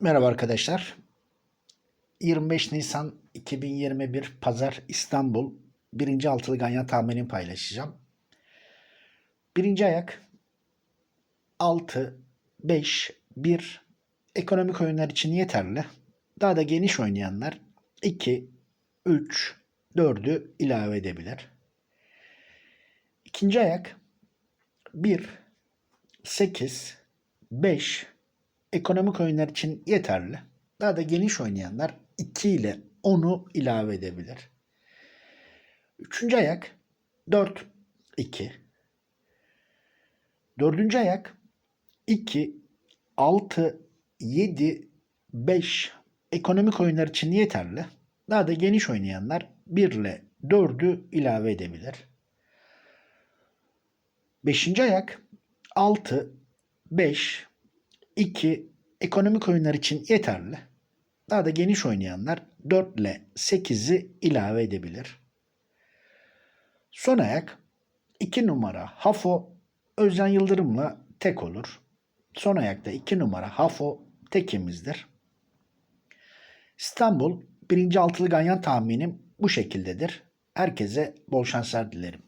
Merhaba arkadaşlar. 25 Nisan 2021 Pazar İstanbul birinci altılı ganyan tahminini paylaşacağım. Birinci ayak 6, 5, 1 ekonomik oyunlar için yeterli. Daha da geniş oynayanlar 2, 3, 4'ü ilave edebilir. İkinci ayak 1, 8, 5 ekonomik oyunlar için yeterli. Daha da geniş oynayanlar 2 ile 10'u ilave edebilir. Üçüncü ayak 4, 2. Dördüncü ayak 2, 6, 7, 5 ekonomik oyunlar için yeterli. Daha da geniş oynayanlar 1 ile 4'ü ilave edebilir. Beşinci ayak 6, 5, 2 ekonomik oyunlar için yeterli. Daha da geniş oynayanlar 4 ile 8'i ilave edebilir. Son ayak 2 numara Hafo Özcan Yıldırım'la tek olur. Son ayakta 2 numara Hafo tekimizdir. İstanbul birinci altılı ganyan tahminim bu şekildedir. Herkese bol şanslar dilerim.